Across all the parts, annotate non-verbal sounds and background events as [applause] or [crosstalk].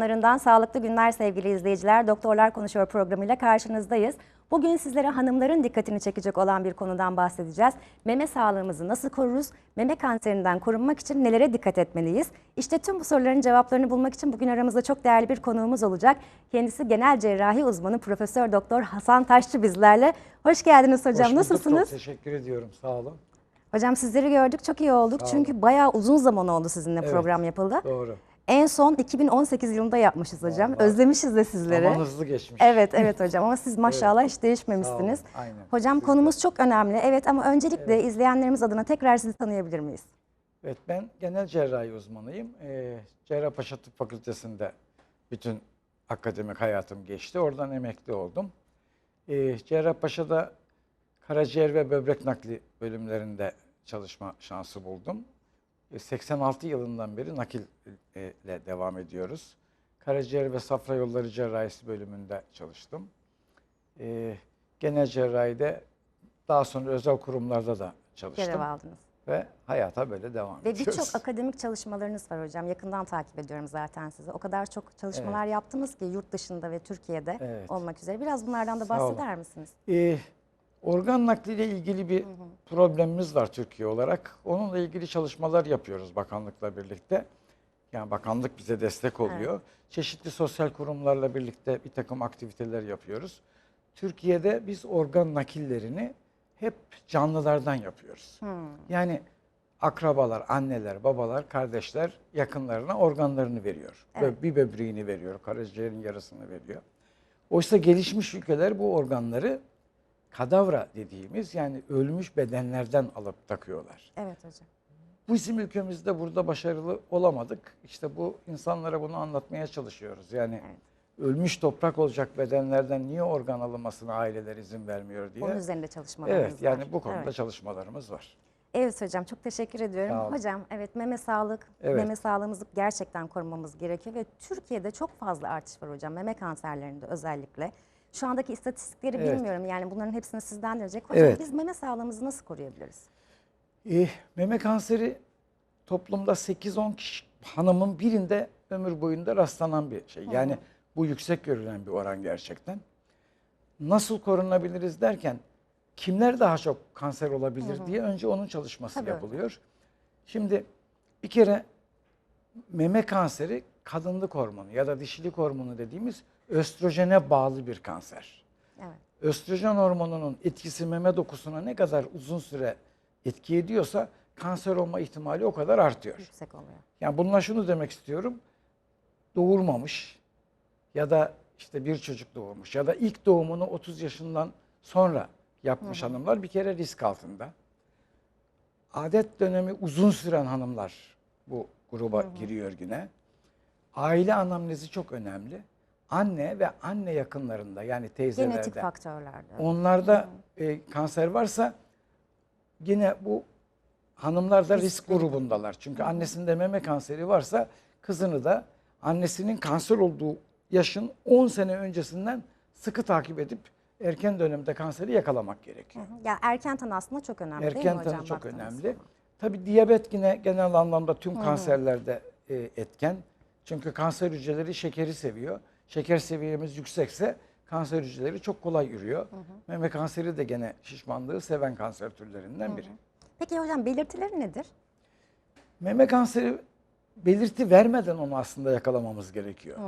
Ekranlarından sağlıklı günler sevgili izleyiciler. Doktorlar Konuşuyor programıyla karşınızdayız. Bugün sizlere hanımların dikkatini çekecek olan bir konudan bahsedeceğiz. Meme sağlığımızı nasıl koruruz? Meme kanserinden korunmak için nelere dikkat etmeliyiz? İşte tüm bu soruların cevaplarını bulmak için bugün aramızda çok değerli bir konuğumuz olacak. Kendisi genel cerrahi uzmanı Profesör Doktor Hasan Taşçı bizlerle. Hoş geldiniz hocam. Hoş bulduk, Nasılsınız? Çok teşekkür ediyorum. Sağ olun. Hocam sizleri gördük. Çok iyi olduk. Sağ olun. Çünkü bayağı uzun zaman oldu sizinle Evet. program yapıldı. Doğru. En son 2018 yılında yapmışız hocam. Vallahi Özlemişiz de sizleri. Zaman hızlı geçmiş. Evet evet hocam ama siz maşallah hiç Sağ değişmemişsiniz. Aynen. Hocam Siz de. konumuz çok önemli. Evet ama öncelikle izleyenlerimiz adına tekrar sizi tanıyabilir miyiz? Evet ben genel cerrahi uzmanıyım. Ee, Cerrahpaşa Tıp Fakültesi'nde bütün akademik hayatım geçti. Oradan emekli oldum. Ee, Cerrahpaşa'da karaciğer ve böbrek nakli bölümlerinde çalışma şansı buldum. Ee, 86 yılından beri nakil e, devam ediyoruz. Karaciğer ve safra yolları cerrahisi bölümünde çalıştım. Ee, genel cerrahide daha sonra özel kurumlarda da çalıştım. Görev aldınız. Ve hayata böyle devam Ve ediyoruz. birçok akademik çalışmalarınız var hocam. Yakından takip ediyorum zaten sizi. O kadar çok çalışmalar yaptınız ki yurt dışında ve Türkiye'de Evet. olmak üzere. Biraz bunlardan da bahseder misiniz? Ee, organ nakliyle ilgili bir problemimiz var Türkiye olarak. Onunla ilgili çalışmalar yapıyoruz bakanlıkla birlikte. Yani bakanlık bize destek oluyor. Çeşitli sosyal kurumlarla birlikte bir takım aktiviteler yapıyoruz. Türkiye'de biz organ nakillerini hep canlılardan yapıyoruz. Yani akrabalar, anneler, babalar, kardeşler yakınlarına organlarını veriyor. Bö- Bir böbreğini veriyor, karaciğerin yarısını veriyor. Oysa gelişmiş ülkeler bu organları kadavra dediğimiz yani ölmüş bedenlerden alıp takıyorlar. Evet hocam. Bu bizim ülkemizde burada başarılı olamadık. İşte bu insanlara bunu anlatmaya çalışıyoruz. Yani ölmüş toprak olacak bedenlerden niye organ alınmasına aileler izin vermiyor diye. Onun üzerinde çalışmalarınız Evet yani var. bu konuda Evet. çalışmalarımız var. Evet hocam çok teşekkür ediyorum. Sağ olun. Hocam evet meme sağlık, Evet. meme sağlığımızı gerçekten korumamız gerekiyor ve Türkiye'de çok fazla artış var hocam meme kanserlerinde özellikle. Şu andaki istatistikleri Evet. bilmiyorum yani bunların hepsini sizden dinleyecek. Hocam Evet. biz meme sağlığımızı nasıl koruyabiliriz? Eh, meme kanseri toplumda 8-10 kişi hanımın birinde ömür boyunda rastlanan bir şey. Yani bu yüksek görülen bir oran gerçekten. Nasıl korunabiliriz derken kimler daha çok kanser olabilir diye önce onun çalışması Tabii yapılıyor. Şimdi bir kere meme kanseri kadınlık hormonu ya da dişilik hormonu dediğimiz östrojene bağlı bir kanser. Evet. Östrojen hormonunun etkisi meme dokusuna ne kadar uzun süre etki ediyorsa kanser olma ihtimali o kadar artıyor. Yüksek oluyor. Yani bununla şunu demek istiyorum. Doğurmamış ya da işte bir çocuk doğurmuş ya da ilk doğumunu 30 yaşından sonra yapmış hanımlar bir kere risk altında. Adet dönemi uzun süren hanımlar bu gruba giriyor yine. Aile anamnezi çok önemli. Anne ve anne yakınlarında yani teyzelerde. Genetik faktörlerde. Onlarda e, kanser varsa yine bu hanımlar da risk grubundalar. Çünkü annesinde meme kanseri varsa kızını da annesinin kanser olduğu yaşın 10 sene öncesinden sıkı takip edip erken dönemde kanseri yakalamak gerekiyor. Ya erken tanı aslında çok önemli değil mi Erken hocam? tanı çok önemli. Tabii diyabet yine genel anlamda tüm kanserlerde e, etken. Çünkü kanser hücreleri şekeri seviyor. Şeker seviyemiz yüksekse kanser hücreleri çok kolay yürüyor. Meme kanseri de gene şişmanlığı seven kanser türlerinden biri. Peki hocam belirtileri nedir? Meme kanseri belirti vermeden onu aslında yakalamamız gerekiyor.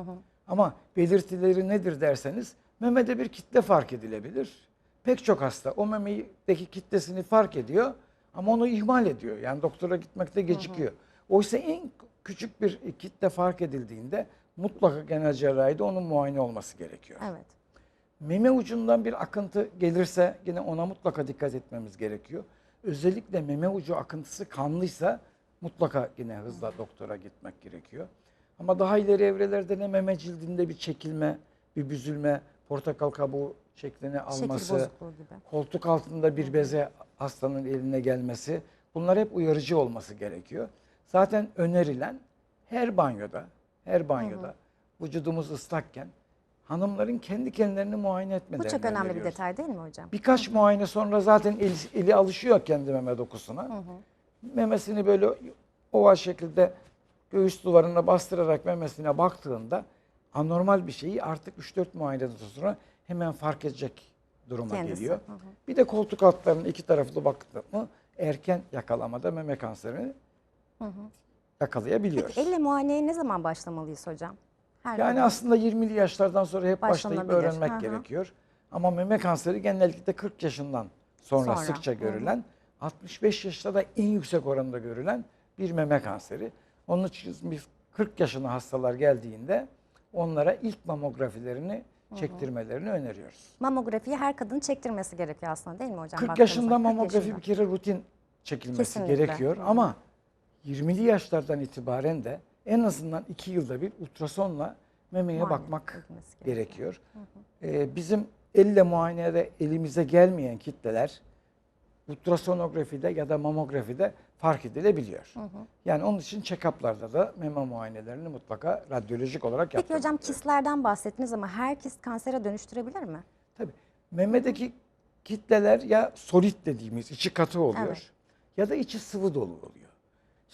Ama belirtileri nedir derseniz memede bir kitle fark edilebilir. Pek çok hasta o memedeki kitlesini fark ediyor ama onu ihmal ediyor. Yani doktora gitmekte gecikiyor. Oysa en küçük bir kitle fark edildiğinde mutlaka genel cerrahide onun muayene olması gerekiyor. Evet. Meme ucundan bir akıntı gelirse yine ona mutlaka dikkat etmemiz gerekiyor. Özellikle meme ucu akıntısı kanlıysa mutlaka yine hızla doktora gitmek gerekiyor. Ama daha ileri evrelerde ne meme cildinde bir çekilme, bir büzülme, portakal kabuğu şeklini alması, koltuk altında bir beze hastanın eline gelmesi bunlar hep uyarıcı olması gerekiyor. Zaten önerilen her banyoda, her banyoda vücudumuz ıslakken hanımların kendi kendilerini muayene etmelerini Bu çok önemli bir öneriyoruz. detay değil mi hocam? Birkaç muayene sonra zaten eli, eli alışıyor kendi meme dokusuna. Memesini böyle oval şekilde göğüs duvarına bastırarak memesine baktığında anormal bir şeyi artık 3-4 muayeneden sonra hemen fark edecek duruma Kendisi, geliyor. hı hı. Bir de koltuk altlarının iki taraflı baktı mı erken yakalamada meme kanserini yakalayabiliyoruz. Peki elle muayeneye ne zaman başlamalıyız hocam? Her Yani gün. aslında 20'li yaşlardan sonra hep başlayıp öğrenmek Hı hı. gerekiyor. Ama meme kanseri genellikle 40 yaşından sonra, Sonra. sıkça Hı hı. görülen, 65 yaşta da en yüksek oranda görülen bir meme kanseri. Onun için biz 40 yaşına hastalar geldiğinde onlara ilk mamografilerini çektirmelerini öneriyoruz. Mamografiyi her kadının çektirmesi gerekiyor aslında değil mi hocam? 40 Baktığınız yaşında zaman? 40 mamografi yaşında. bir kere rutin çekilmesi Kesinlikle. gerekiyor. Hı hı. Ama 20'li yaşlardan itibaren de en azından 2 yılda bir ultrasonla memeye Muayene bakmak gerekiyor. gerekiyor. Ee, bizim elle muayenede elimize gelmeyen kitleler ultrasonografide ya da mamografide fark edilebiliyor. Yani onun için check-up'larda da meme muayenelerini mutlaka radyolojik olarak Peki yaptırmak hocam kistlerden bahsettiniz ama her kist kansere dönüştürebilir mi? Tabii. Memedeki kitleler ya solit dediğimiz içi katı oluyor Evet. ya da içi sıvı dolu oluyor.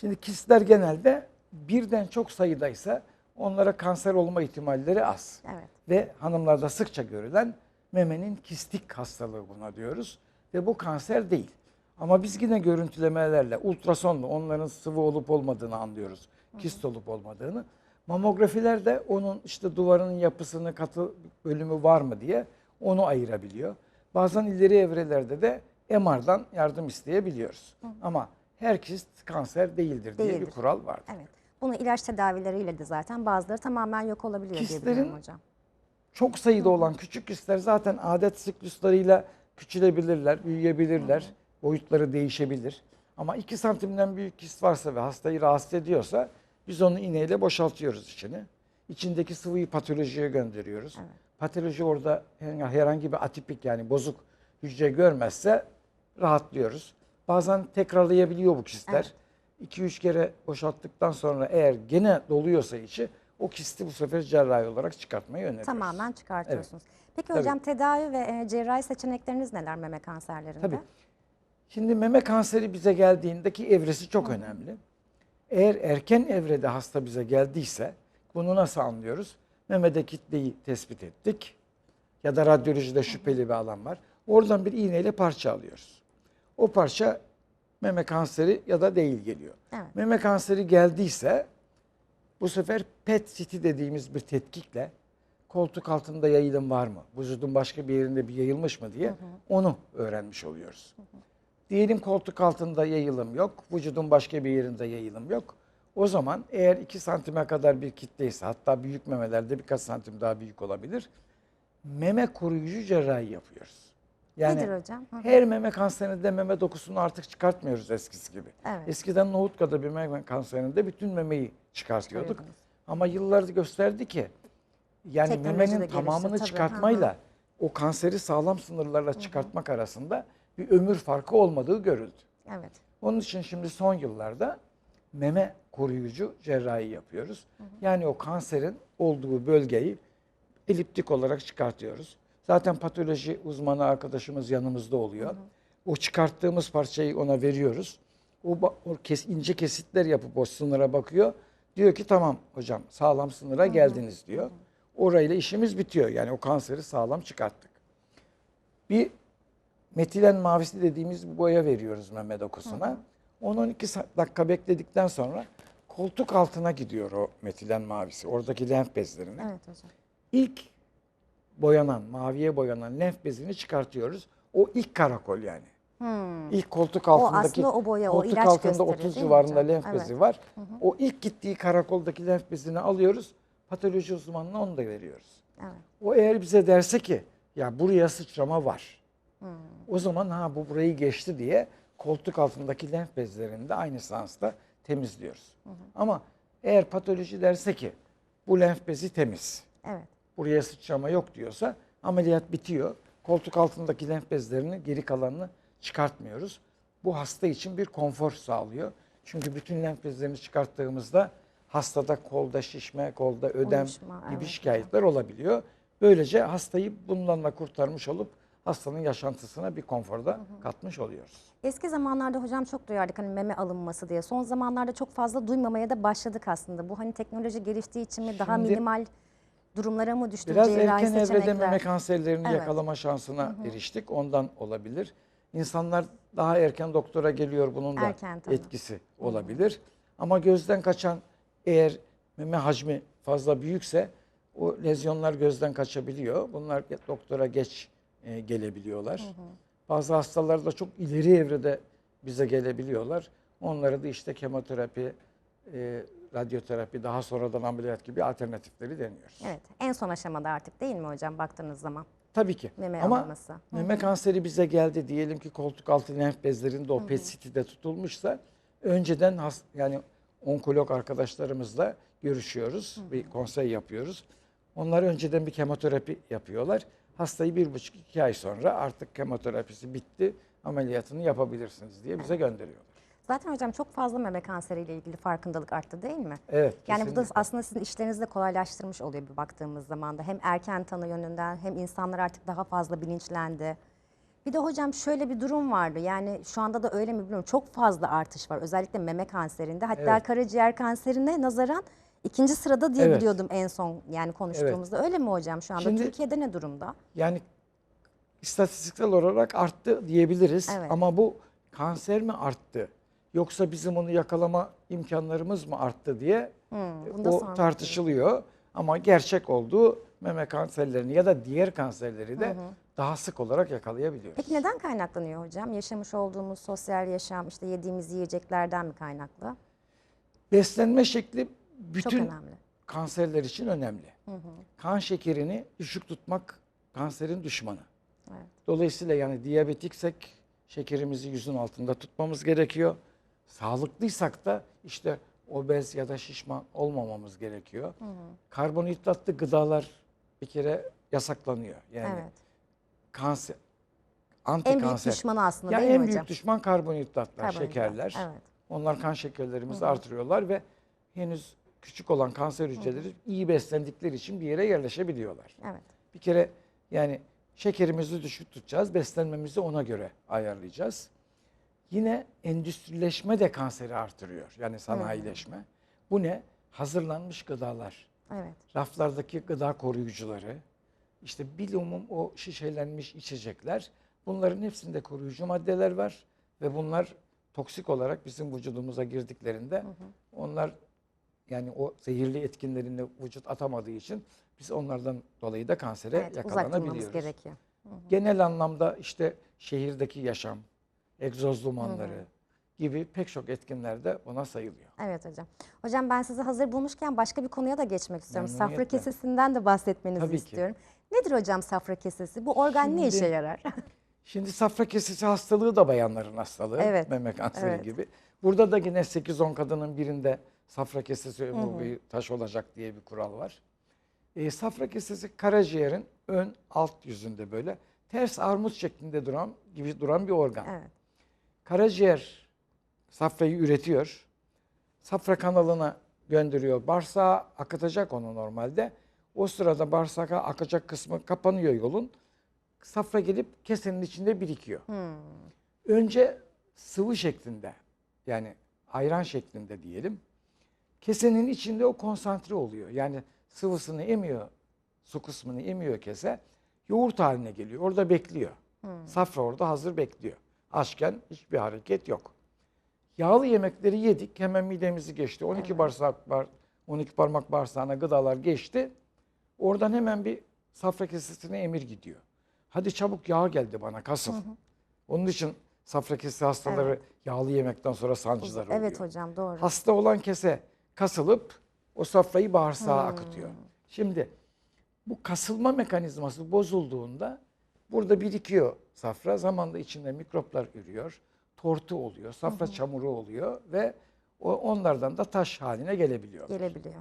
Şimdi kistler genelde birden çok sayıdaysa onlara kanser olma ihtimalleri az. Evet. Ve hanımlarda sıkça görülen memenin kistik hastalığı buna diyoruz. Ve bu kanser değil. Ama biz yine görüntülemelerle, ultrasonla onların sıvı olup olmadığını anlıyoruz. Kist olup olmadığını. Mamografiler de onun işte duvarının yapısını, katı bölümü var mı diye onu ayırabiliyor. Bazen ileri evrelerde de MR'dan yardım isteyebiliyoruz. Ama her kist kanser değildir, diye bir kural vardır. Evet. Bunu ilaç tedavileriyle de zaten bazıları tamamen yok olabiliyor diye biliyorum Kistlerin hocam. çok sayıda olan küçük kistler zaten adet sikluslarıyla küçülebilirler, büyüyebilirler. Boyutları değişebilir. Ama 2 santimden büyük kist varsa ve hastayı rahatsız ediyorsa biz onu iğneyle boşaltıyoruz içini. İçindeki sıvıyı patolojiye gönderiyoruz. Patoloji orada herhangi bir atipik yani bozuk hücre görmezse rahatlıyoruz. Bazen tekrarlayabiliyor bu kistler. 2-3 kere boşalttıktan sonra eğer gene doluyorsa içi o kisti bu sefer cerrahi olarak çıkartmayı öneriyoruz. Tamamen çıkartıyorsunuz. Peki Tabii. hocam tedavi ve e, cerrahi seçenekleriniz neler meme kanserlerinde? Tabii. Şimdi meme kanseri bize geldiğindeki evresi çok önemli. Eğer erken evrede hasta bize geldiyse bunu nasıl anlıyoruz? Memede kitleyi tespit ettik ya da radyolojide şüpheli bir alan var. Oradan bir iğneyle parça alıyoruz. O parça meme kanseri ya da değil geliyor. Evet. Meme kanseri geldiyse bu sefer PET CT dediğimiz bir tetkikle koltuk altında yayılım var mı? Vücudun başka bir yerinde bir yayılmış mı diye onu öğrenmiş oluyoruz. Diyelim koltuk altında yayılım yok, vücudun başka bir yerinde yayılım yok. O zaman eğer 2 santime kadar bir kitleyse hatta büyük memelerde birkaç santim daha büyük olabilir. Meme koruyucu cerrahi yapıyoruz. Yani Nedir hocam? Hı hı. her meme kanserinde meme dokusunu artık çıkartmıyoruz eskisi gibi. Evet. Eskiden nohut kadar bir meme kanserinde bütün memeyi çıkartıyorduk. Ama yıllar gösterdi ki yani Teknoloji memenin gelişti tamamını tabii, çıkartmayla o kanseri sağlam sınırlarla çıkartmak arasında bir ömür farkı olmadığı görüldü. Evet. Onun için şimdi son yıllarda meme koruyucu cerrahi yapıyoruz. Yani o kanserin olduğu bölgeyi eliptik olarak çıkartıyoruz. Zaten patoloji uzmanı arkadaşımız yanımızda oluyor. O çıkarttığımız parçayı ona veriyoruz. O, o kes, ince kesitler yapıp o sınıra bakıyor. Diyor ki tamam hocam sağlam sınıra geldiniz diyor. Orayla işimiz bitiyor. Yani o kanseri sağlam çıkarttık. Bir metilen mavisi dediğimiz bir boya veriyoruz meme dokusuna. 10-12 sa- dakika bekledikten sonra koltuk altına gidiyor o metilen mavisi. Oradaki lenf bezlerine. Evet hocam. İlk boyanan, maviye boyanan lenf bezini çıkartıyoruz. O ilk karakol yani. Hmm. İlk koltuk O altındaki aslında o boya, o koltuk ilaç altında gösteriyor 30 değil mi civarında lenf Evet. bezi var. O ilk gittiği karakoldaki lenf bezini alıyoruz. Patoloji uzmanına onu da veriyoruz. Evet. O eğer bize derse ki ya buraya sıçrama var. Hmm. O zaman ha bu burayı geçti diye koltuk altındaki lenf bezlerini de aynı seansta temizliyoruz. Ama eğer patoloji derse ki bu lenf bezi temiz, Evet. Buraya sıçrama yok diyorsa ameliyat bitiyor. Koltuk altındaki lenf bezlerini geri kalanını çıkartmıyoruz. Bu hasta için bir konfor sağlıyor. Çünkü bütün lenf bezlerini çıkarttığımızda hastada kolda şişme, kolda ödem Uyuşma, gibi evet. şikayetler olabiliyor. Böylece hastayı bundan da kurtarmış olup hastanın yaşantısına bir konforda katmış oluyoruz. Eski zamanlarda hocam çok duyardık hani meme alınması diye. Son zamanlarda çok fazla duymamaya da başladık aslında. Bu hani teknoloji geliştiği için mi daha Şimdi- minimal durumlara mı düştü Biraz erken evrede meme kanserlerini Evet. yakalama şansına eriştik. Ondan olabilir. İnsanlar daha erken doktora geliyor. Bunun da Erken etkisi olabilir. Ama gözden kaçan eğer meme hacmi fazla büyükse o lezyonlar gözden kaçabiliyor. Bunlar doktora geç e, gelebiliyorlar. Bazı hastalar da çok ileri evrede bize gelebiliyorlar. Onları da işte kemoterapi, e, radyoterapi, daha sonradan ameliyat gibi alternatifleri deniyoruz. Evet en son aşamada artık değil mi hocam baktığınız zaman? Tabii ki. Meme Ama alınması. Hı meme kanseri bize geldi diyelim ki koltuk altı lenf bezlerinde o PET CT'de tutulmuşsa önceden has, yani onkolog arkadaşlarımızla görüşüyoruz. Bir konsey yapıyoruz. Onlar önceden bir kemoterapi yapıyorlar. Hastayı bir buçuk iki ay sonra artık kemoterapisi bitti ameliyatını yapabilirsiniz diye bize gönderiyorlar. Zaten hocam çok fazla meme kanseriyle ilgili farkındalık arttı değil mi? Evet. Yani bu da kesinlikle. aslında sizin işlerinizi de kolaylaştırmış oluyor bir baktığımız zaman da. Hem erken tanı yönünden hem insanlar artık daha fazla bilinçlendi. Bir de hocam şöyle bir durum vardı. Yani şu anda da öyle mi bilmiyorum. Çok fazla artış var. Özellikle meme kanserinde. Hatta Evet. karaciğer kanserine nazaran ikinci sırada diye Evet. biliyordum en son yani konuştuğumuzda. Öyle mi hocam şu anda? Şimdi- Türkiye'de ne durumda? Yani istatistiksel olarak arttı diyebiliriz. Evet. Ama bu kanser mi arttı? Yoksa bizim onu yakalama imkanlarımız mı arttı diye Hmm, o tartışılıyor. Ama gerçek olduğu meme kanserlerini ya da diğer kanserleri de daha sık olarak yakalayabiliyoruz. Peki neden kaynaklanıyor hocam? Yaşamış olduğumuz sosyal yaşam, işte yediğimiz yiyeceklerden mi kaynaklı? Beslenme şekli bütün kanserler için önemli. Kan şekerini düşük tutmak kanserin düşmanı. Evet. Dolayısıyla yani diyabetiksek şekerimizi yüzün altında tutmamız gerekiyor. Sağlıklıysak da işte obez ya da şişman olmamamız gerekiyor. Karbonhidratlı gıdalar bir kere yasaklanıyor. Yani evet. kanser, anti En büyük düşmanı aslında Ya değil en mi büyük hocam? düşman karbonhidratlar, Karbonhidrat, şekerler. Evet. Onlar kan şekerlerimizi artırıyorlar ve henüz küçük olan kanser hücreleri iyi beslendikleri için bir yere yerleşebiliyorlar. Evet. Bir kere yani şekerimizi düşük tutacağız, beslenmemizi ona göre ayarlayacağız. Yine endüstrileşme de kanseri artırıyor. Yani sanayileşme. Bu ne? Hazırlanmış gıdalar, Evet. raflardaki gıda koruyucuları, işte bilumum o şişelenmiş içecekler. Bunların hepsinde koruyucu maddeler var ve bunlar toksik olarak bizim vücudumuza girdiklerinde onlar yani o zehirli etkinlerini vücut atamadığı için biz onlardan dolayı da kansere Evet, yakalanabiliyoruz. gerekiyor. Genel anlamda işte şehirdeki yaşam, egzoz dumanları gibi pek çok etkinler de ona sayılıyor. Evet hocam. Hocam ben sizi hazır bulmuşken başka bir konuya da geçmek istiyorum. Safra kesesinden de bahsetmenizi Tabii ki. istiyorum. Nedir hocam safra kesesi? Bu organ ne Şimdi- işe yarar? [laughs] Şimdi safra kesesi hastalığı da bayanların hastalığı. Evet, Meme kanseri evet. gibi. Burada da yine 8-10 kadının birinde safra kesesi ömür boyu taş olacak diye bir kural var. E, safra kesesi karaciğerin ön alt yüzünde böyle ters armut şeklinde duran gibi duran bir organ. evet. Karaciğer safrayı üretiyor. Safra kanalına gönderiyor. Bağırsağa akıtacak onu normalde. O sırada bağırsağa akacak kısmı kapanıyor yolun. Safra gelip kesenin içinde birikiyor. Önce sıvı şeklinde yani ayran şeklinde diyelim. Kesenin içinde o konsantre oluyor. Yani sıvısını emiyor, su kısmını emiyor kese. Yoğurt haline geliyor. Orada bekliyor. Safra orada hazır bekliyor. Açken hiçbir hareket yok. Yağlı yemekleri yedik. Hemen midemizi geçti. 12 bağırsak var. 12 parmak bağırsağına gıdalar geçti. Oradan hemen bir safra kesesine emir gidiyor. Hadi çabuk yağ geldi bana kasıl. Onun için safra kesesi hastaları yağlı yemekten sonra sancılar oluyor. Evet hocam doğru. Hasta olan kese kasılıp o safrayı bağırsağa akıtıyor. Şimdi bu kasılma mekanizması bozulduğunda burada birikiyor safra. Zamanla içinde mikroplar ürüyor. Tortu oluyor, safra çamuru oluyor ve o onlardan da taş haline gelebiliyor. Gelebiliyor.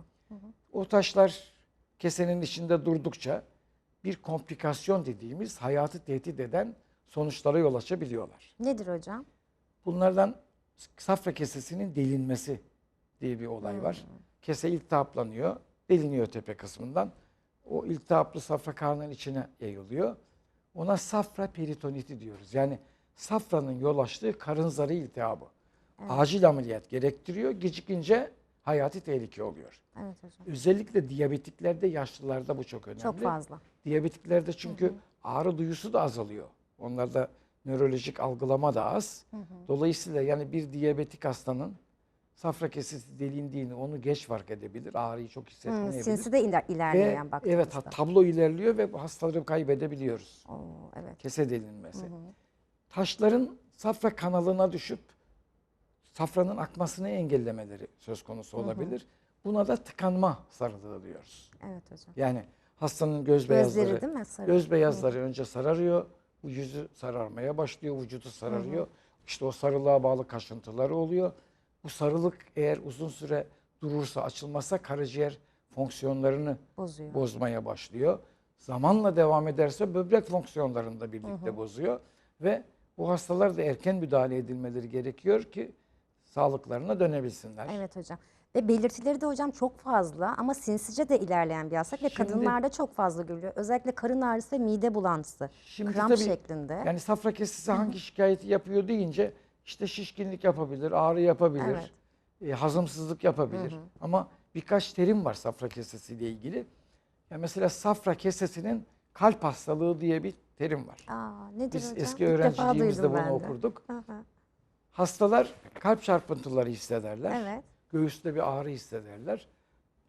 O taşlar kesenin içinde durdukça bir komplikasyon dediğimiz hayatı tehdit eden sonuçlara yol açabiliyorlar. Nedir hocam? Bunlardan safra kesesinin delinmesi diye bir olay var. Kese iltihaplanıyor, deliniyor tepe kısmından. O iltihaplı safra karnın içine yayılıyor. Ona safra peritoniti diyoruz. Yani safranın yol açtığı karın zarı iltihabı. Acil ameliyat gerektiriyor. Gecikince hayati tehlike oluyor. Evet hocam. Özellikle diyabetiklerde, yaşlılarda bu çok önemli. Çok fazla. Diyabetiklerde çünkü ağrı duyusu da azalıyor. Onlarda nörolojik algılama da az. Dolayısıyla yani bir diyabetik hastanın safra kesesi delindiğini onu geç fark edebilir. Ağrıyı çok Hmm, hissetmeyebilir. sinsi de iler, ilerliyor Ve yani baktığımızda. evet ha- tablo ilerliyor ve hastaları kaybedebiliyoruz. Oo, evet. Kese delinmesi. Taşların safra kanalına düşüp safranın akmasını engellemeleri söz konusu olabilir. Buna da tıkanma sarılığı diyoruz. Evet hocam. Yani hastanın göz Gözleri beyazları değil mi? Sarı. göz beyazları önce sararıyor, yüzü sararmaya başlıyor, vücudu sararıyor. İşte o sarılığa bağlı kaşıntıları oluyor. Bu sarılık eğer uzun süre durursa, açılmazsa karaciğer fonksiyonlarını Bozuyor. bozmaya başlıyor. Zamanla devam ederse böbrek fonksiyonlarını da birlikte bozuyor ve bu hastalar da erken müdahale edilmeleri gerekiyor ki sağlıklarına dönebilsinler. Evet hocam. Ve belirtileri de hocam çok fazla ama sinsice de ilerleyen bir hastalık ve Şimdi- kadınlarda çok fazla görülüyor. Özellikle karın ağrısı ve mide bulantısı. Şimdi kramp tabii şeklinde. Yani safra kesesi hangi şikayeti yapıyor deyince işte şişkinlik yapabilir, ağrı yapabilir, Evet. e, hazımsızlık yapabilir. Ama birkaç terim var safra kesesiyle ilgili. Ya mesela safra kesesinin kalp hastalığı diye bir terim var. Aa, nedir Biz hocam? eski öğrenciliğimizde bunu okurduk. Hı hı. Hastalar kalp çarpıntıları hissederler. Evet. Göğüste bir ağrı hissederler.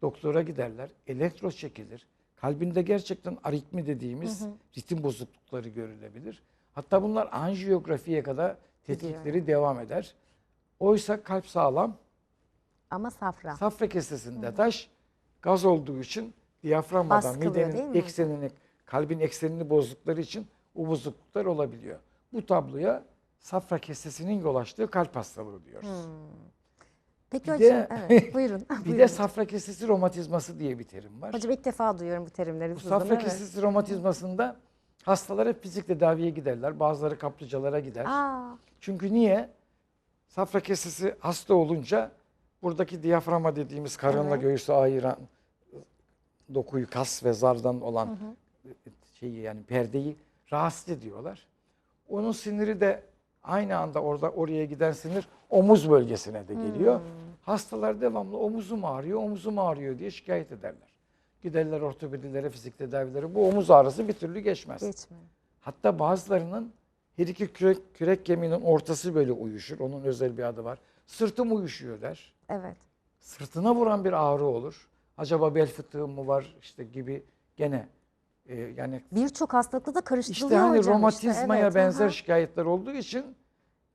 Doktora giderler. Elektro çekilir. Kalbinde gerçekten aritmi dediğimiz ritim bozuklukları görülebilir. Hatta bunlar anjiyografiye kadar tetkikleri devam eder. Oysa kalp sağlam. Ama safra. Safra kesesinde taş gaz olduğu için diyaframmadan Baskılıyor değil midenin mi eksenini, kalbin eksenini bozdukları için o bozukluklar olabiliyor. Bu tabloya safra kesesinin yol açtığı kalp hastalığı diyoruz. Peki Bir hocam, de- evet, [laughs] buyurun. Bir buyurun. de safra kesesi romatizması diye bir terim var. Hocam ilk defa duyuyorum bu terimleri Bu sizden. safra evet. kesesi romatizmasında hastalar hep fizik tedaviye giderler. Bazıları kaplıcalara gider. Aa, Çünkü niye? Safra kesesi hasta olunca buradaki diyaframa dediğimiz karınla Evet. göğüsü ayıran dokuyu kas ve zardan olan şeyi yani perdeyi rahatsız ediyorlar. Onun siniri de aynı anda orada oraya giden sinir omuz bölgesine de geliyor. Hastalar devamlı omuzum ağrıyor, omuzum ağrıyor diye şikayet ederler. Giderler ortopedilere, fizik tedavilere. Bu omuz ağrısı bir türlü geçmez. geçmiyor. Hatta bazılarının her iki kürek, kürek kemiğinin ortası böyle uyuşur. Onun özel bir adı var. Sırtım uyuşuyor der. Evet. Sırtına vuran bir ağrı olur. Acaba bel fıtığım mı var işte gibi gene e, yani Birçok hastalıkla da karıştırılıyor işte hani hocam. romatizmaya evet, benzer aha. şikayetler olduğu için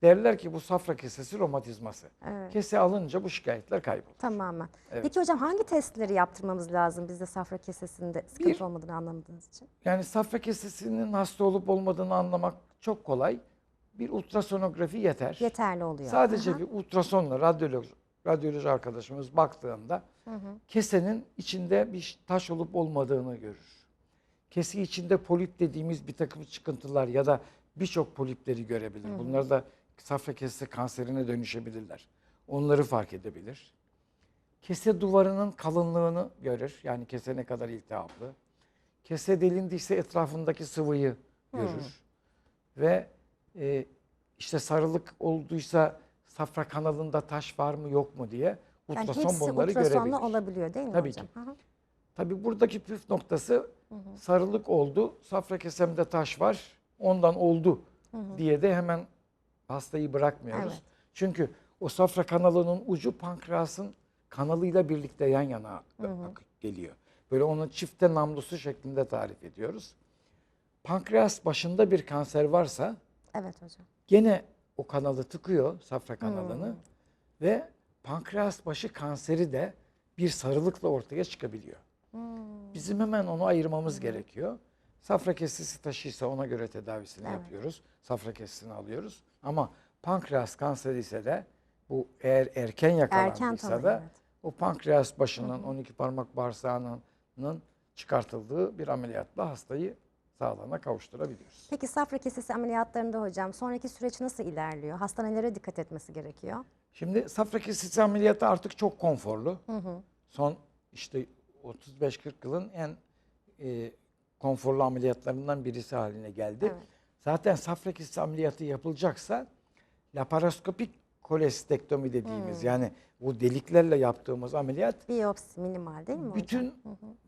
derler ki bu safra kesesi romatizması. Evet. Kese alınca bu şikayetler kaybolur. Tamamen. Evet. Peki hocam hangi testleri yaptırmamız lazım bizde safra kesesinde sıkıntı Bir- olmadığını anlamadığınız için? Yani safra kesesinin hasta olup olmadığını anlamak çok kolay. Bir ultrasonografi yeter. Yeterli oluyor. Sadece Aha. bir ultrasonla radyoloji, radyoloji arkadaşımız baktığında kesenin içinde bir taş olup olmadığını görür. Kesi içinde polip dediğimiz bir takım çıkıntılar ya da birçok polipleri görebilir. Bunlar da safra kesesi kanserine dönüşebilirler. Onları fark edebilir. Kese duvarının kalınlığını görür. Yani kese ne kadar iltihaplı. Kese delindiyse etrafındaki sıvıyı görür. Ve e, işte sarılık olduysa safra kanalında taş var mı yok mu diye Yani ultrason hepsi bunları görebilir. olabiliyor değil mi Tabii hocam? ki. Tabii buradaki püf noktası sarılık oldu, safra kesemde taş var, ondan oldu diye de hemen hastayı bırakmıyoruz. Evet. Çünkü o safra kanalının ucu pankreasın kanalıyla birlikte yan yana ak- geliyor. Böyle onun çifte namlusu şeklinde tarif ediyoruz. Pankreas başında bir kanser varsa Evet hocam. gene o kanalı tıkıyor, safra kanalını ve pankreas başı kanseri de bir sarılıkla ortaya çıkabiliyor. Bizim hemen onu ayırmamız gerekiyor. Safra kesesi taşıysa ona göre tedavisini Evet. yapıyoruz. Safra kesesini alıyoruz. Ama pankreas kanseri ise de bu eğer erken yakalandıysa tanı, da evet. o pankreas başının 12 parmak bağırsağının çıkartıldığı bir ameliyatla hastayı sağlığına kavuşturabiliyoruz. Peki safra kesesi ameliyatlarında hocam sonraki süreç nasıl ilerliyor? Hasta nelere dikkat etmesi gerekiyor? Şimdi safra kesesi ameliyatı artık çok konforlu. Son işte 35-40 yılın en e, konforlu ameliyatlarından birisi haline geldi. Evet. Zaten safra kesesi ameliyatı yapılacaksa laparoskopik kolestektomi dediğimiz Hmm. yani bu deliklerle yaptığımız ameliyat Biyopsi minimal değil mi hocam? bütün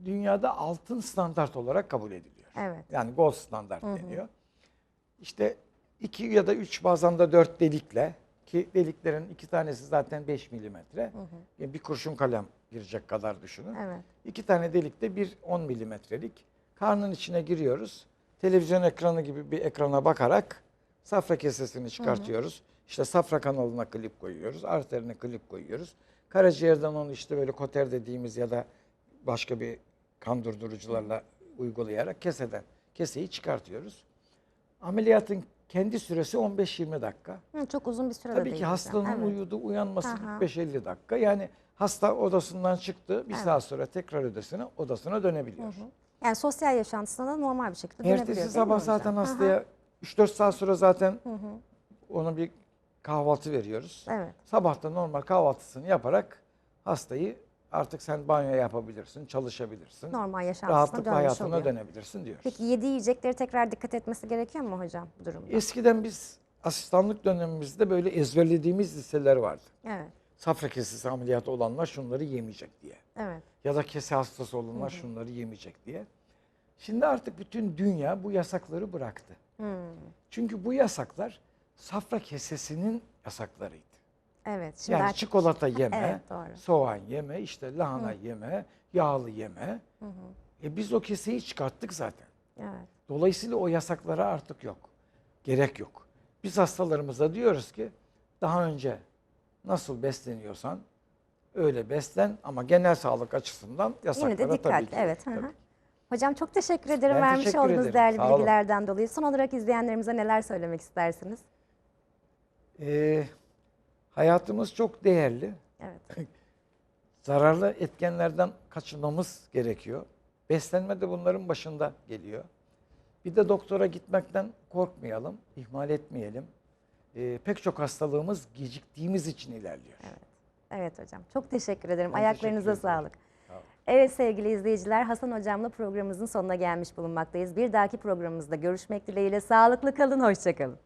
dünyada altın standart olarak kabul ediliyor. Evet. Yani gold standart deniyor. İşte iki ya da üç bazen de dört delikle ki deliklerin iki tanesi zaten 5 milimetre. Yani bir kurşun kalem girecek kadar düşünün. Evet. İki tane delikte bir 10 milimetrelik. Karnın içine giriyoruz. Televizyon ekranı gibi bir ekrana bakarak safra kesesini çıkartıyoruz. İşte safra kanalına klip koyuyoruz. Arterine klip koyuyoruz. Karaciğerden onu işte böyle koter dediğimiz ya da başka bir kan durdurucularla uygulayarak keseden keseyi çıkartıyoruz. Ameliyatın kendi süresi 15-20 dakika. Hı, çok uzun bir süre Tabii ki hastanın Evet. uyudu, uyanması Aha. 45-50 dakika. Yani hasta odasından çıktı, bir Evet. saat sonra tekrar odasına, odasına dönebiliyor. Yani sosyal yaşantısına da normal bir şekilde dönebiliyor Ertesi sabah zaten hastaya 3-4 saat sonra zaten ona bir kahvaltı veriyoruz. Evet. Sabah da normal kahvaltısını yaparak hastayı artık sen banyo yapabilirsin, çalışabilirsin. Normal yaşantısına Rahatlıkla dönmüş hayatına oluyor. dönebilirsin diyoruz. Peki yediği yiyecekleri tekrar dikkat etmesi gerekiyor mu hocam bu durumda? Eskiden biz asistanlık dönemimizde böyle ezberlediğimiz listeler vardı. Evet. Safra kesesi ameliyatı olanlar şunları yemeyecek diye. Evet. Ya da kese hastası olanlar şunları yemeyecek diye. Şimdi artık bütün dünya bu yasakları bıraktı. Hmm. Çünkü bu yasaklar safra kesesinin yasaklarıydı. Evet. Şimdi Yani artık- çikolata [laughs] yeme, Evet, doğru. soğan yeme, işte lahana yeme, yağlı yeme. E biz o keseyi çıkarttık zaten. Evet. Dolayısıyla o yasaklara artık yok. Gerek yok. Biz hastalarımıza diyoruz ki daha önce nasıl besleniyorsan öyle beslen ama genel sağlık açısından yasaklara Yine de tabii dikkatli. ki. Evet. hı hı. tabii. Hocam çok teşekkür ederim Ben vermiş teşekkür olduğunuz ederim. değerli Sağ olun. bilgilerden dolayı. Son olarak izleyenlerimize neler söylemek istersiniz? Ee, hayatımız çok değerli. Evet. [laughs] Zararlı etkenlerden kaçınmamız gerekiyor. Beslenme de bunların başında geliyor. Bir de doktora gitmekten korkmayalım, ihmal etmeyelim. Ee, pek çok hastalığımız geciktiğimiz için ilerliyor. Evet hocam. Çok teşekkür ederim. Ben Ayaklarınıza teşekkür sağlık. Evet sevgili izleyiciler Hasan Hocam'la programımızın sonuna gelmiş bulunmaktayız. Bir dahaki programımızda görüşmek dileğiyle sağlıklı kalın, hoşçakalın.